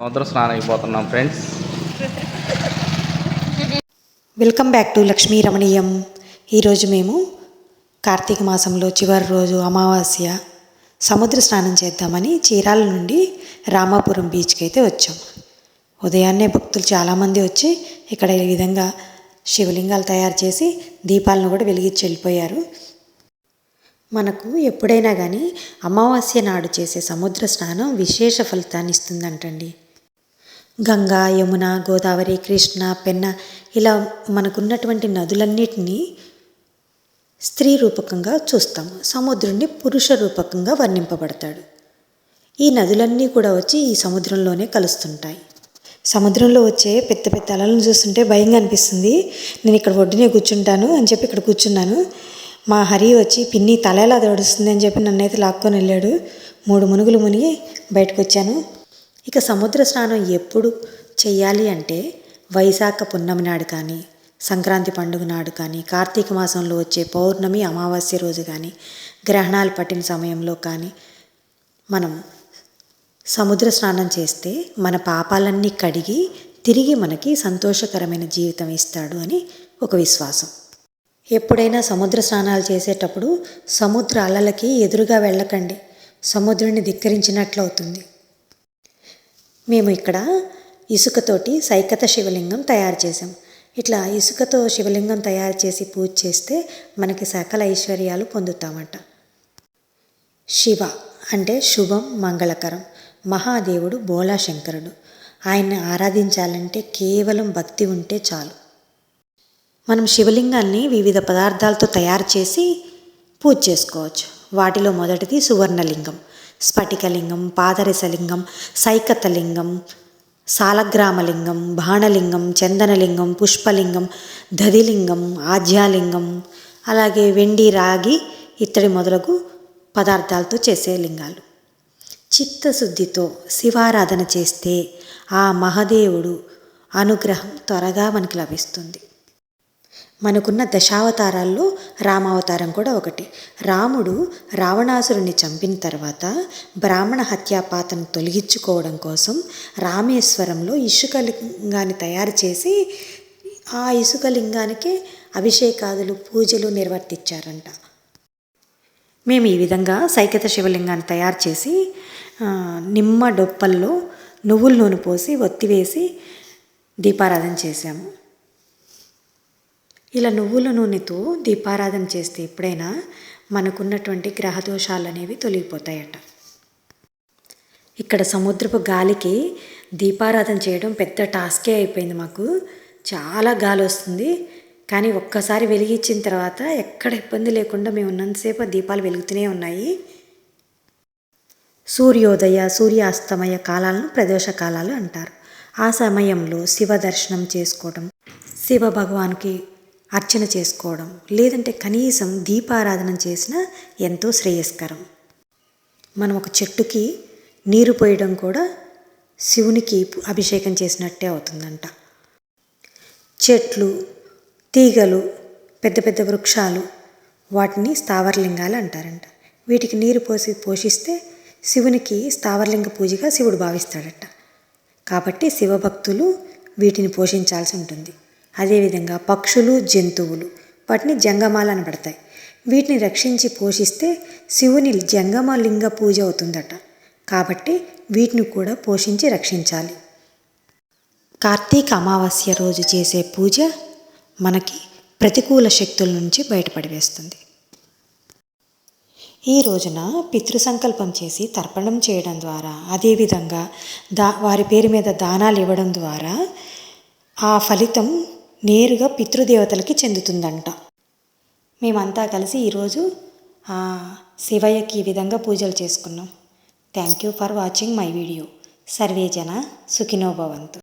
సముద్ర స్నానానికి పోతున్నాం friends. Welcome back to Lakshmi Ramaniyam. ఈరోజు మేము కార్తీక మాసంలో చివరి రోజు అమావాస్య సముద్ర స్నానం చేద్దామని చీరాల నుండి రామాపురం బీచ్కి అయితే వచ్చాం. ఉదయాన్నే భక్తులు చాలామంది వచ్చి ఇక్కడ ఈ విధంగా శివలింగాలు తయారు చేసి దీపాలను కూడా వెలిగించి వెళ్ళిపోయారు. మనకు ఎప్పుడైనా కానీ అమావాస్య నాడు చేసే సముద్ర స్నానం విశేష ఫలితాన్ని ఇస్తుందంటండి. గంగా యమున గోదావరి కృష్ణ పెన్న ఇలా మనకున్నటువంటి నదులన్నిటినీ స్త్రీ రూపకంగా చూస్తాము సముద్రుణ్ణి పురుష రూపకంగా వర్ణింపబడతాడు. ఈ నదులన్నీ కూడా వచ్చి ఈ సముద్రంలోనే కలుస్తుంటాయి. సముద్రంలో వచ్చే పెద్ద పెద్ద అలలను చూస్తుంటే భయంగా అనిపిస్తుంది. నేను ఇక్కడ ఒడ్డునే కూర్చుంటాను అని చెప్పి ఇక్కడ కూర్చున్నాను. మా హరి వచ్చి పిన్ని తల ఎలా దొడుస్తుంది అని చెప్పి నన్నైతే లాక్కొని వెళ్ళాడు. మూడు మునుగులు మునిగి బయటకు వచ్చాను ఇక సముద్ర స్నానం ఎప్పుడు చెయ్యాలి అంటే వైశాఖ పున్నమి నాడు కానీ సంక్రాంతి పండుగ నాడు కానీ కార్తీక మాసంలో వచ్చే పౌర్ణమి అమావాస్య రోజు కానీ గ్రహణాలు పట్టిన సమయంలో కానీ మనం సముద్ర స్నానం చేస్తే మన పాపాలన్నీ కడిగి తిరిగి మనకి సంతోషకరమైన జీవితం ఇస్తాడు అని ఒక విశ్వాసం. ఎప్పుడైనా సముద్ర స్నానాలు చేసేటప్పుడు సముద్ర అలలకి ఎదురుగా వెళ్ళకండి. సముద్రుని ధిక్కరించినట్లు అవుతుంది మేము ఇక్కడ ఇసుకతోటి సైకత శివలింగం తయారు చేసాం ఇట్లా ఇసుకతో శివలింగం తయారు చేసి పూజ చేస్తే మనకి సకల ఐశ్వర్యాలు పొందుతామట. శివ అంటే శుభం మంగళకరం. మహాదేవుడు బోలాశంకరుడు ఆయన్ని ఆరాధించాలంటే కేవలం భక్తి ఉంటే చాలు. మనం శివలింగాన్ని వివిధ పదార్థాలతో తయారు చేసి పూజ చేసుకోవచ్చు. వాటిలో మొదటిది సువర్ణలింగం. స్ఫటికలింగం పాదరసలింగం సైకతలింగం సాలగ్రామలింగం బాణలింగం చందనలింగం పుష్పలింగం దధిలింగం ఆజ్యాలింగం అలాగే వెండి రాగి ఇత్తడి మొదలగు పదార్థాలతో చేసే లింగాలు. చిత్తశుద్ధితో శివారాధన చేస్తే ఆ మహదేవుడు అనుగ్రహం త్వరగా మనకి లభిస్తుంది. మనకున్న దశావతారాల్లో రామావతారం కూడా ఒకటి. రాముడు రావణాసురుని చంపిన తర్వాత బ్రాహ్మణ హత్యాపాతను తొలగించుకోవడం కోసం రామేశ్వరంలో ఇసుక లింగాన్ని తయారు చేసి ఆ ఇసుక లింగానికి అభిషేకాదులు పూజలు నిర్వర్తించారంట. మేము ఈ విధంగా సైకత శివలింగాన్ని తయారు చేసి నిమ్మ డొప్పల్లో నువ్వుల నూనె పోసి ఒత్తివేసి దీపారాధన చేశాము. ఇలా నువ్వుల నూనెతో దీపారాధన చేస్తే ఎప్పుడైనా మనకున్నటువంటి గ్రహదోషాలు అనేవి తొలగిపోతాయట. ఇక్కడ సముద్రపు గాలికి దీపారాధన చేయడం పెద్ద టాస్కే అయిపోయింది మాకు. చాలా గాలి వస్తుంది. కానీ ఒక్కసారి వెలిగించిన తర్వాత ఎక్కడ ఇబ్బంది లేకుండా మేము ఉన్నంతసేపు దీపాలు వెలుగుతూనే ఉన్నాయి. సూర్యోదయ సూర్యాస్తమయ కాలాలను ప్రదోష కాలాలు అంటారు. ఆ సమయంలో శివ దర్శనం చేసుకోవడం శివ భగవానికి అర్చన చేసుకోవడం లేదంటే కనీసం దీపారాధన చేసినా ఎంతో శ్రేయస్కరం. మనం ఒక చెట్టుకి నీరు పోయడం కూడా శివునికి అభిషేకం చేసినట్టే అవుతుందంట. చెట్లు తీగలు పెద్ద పెద్ద వృక్షాలు వాటిని స్థావరలింగాలు అంటారంట. వీటికి నీరు పోసి పోషిస్తే శివునికి స్థావరలింగ పూజగా శివుడు భావిస్తాడట. కాబట్టి శివభక్తులు వీటిని పోషించాల్సి ఉంటుంది. అదేవిధంగా పక్షులు జంతువులు. వాటిని జంగమాలు అనబడతాయి వీటిని రక్షించి పోషిస్తే శివుని జంగమ లింగ పూజ అవుతుందట. కాబట్టి వీటిని కూడా పోషించి రక్షించాలి. కార్తీక అమావాస్య రోజు చేసే పూజ మనకి ప్రతికూల శక్తుల నుంచి బయటపడివేస్తుంది ఈ రోజున పితృ సంకల్పం చేసి తర్పణం చేయడం ద్వారా అదేవిధంగా దా వారి పేరు మీద దానాలు ఇవ్వడం ద్వారా ఆ ఫలితం నేరుగా పితృదేవతలకి చెందుతుందంట. మేమంతా కలిసి ఈరోజు శివయ్యకి ఈ విధంగా పూజలు చేసుకున్నాం. Thank you for watching my video survey జన సుఖినోభవంతు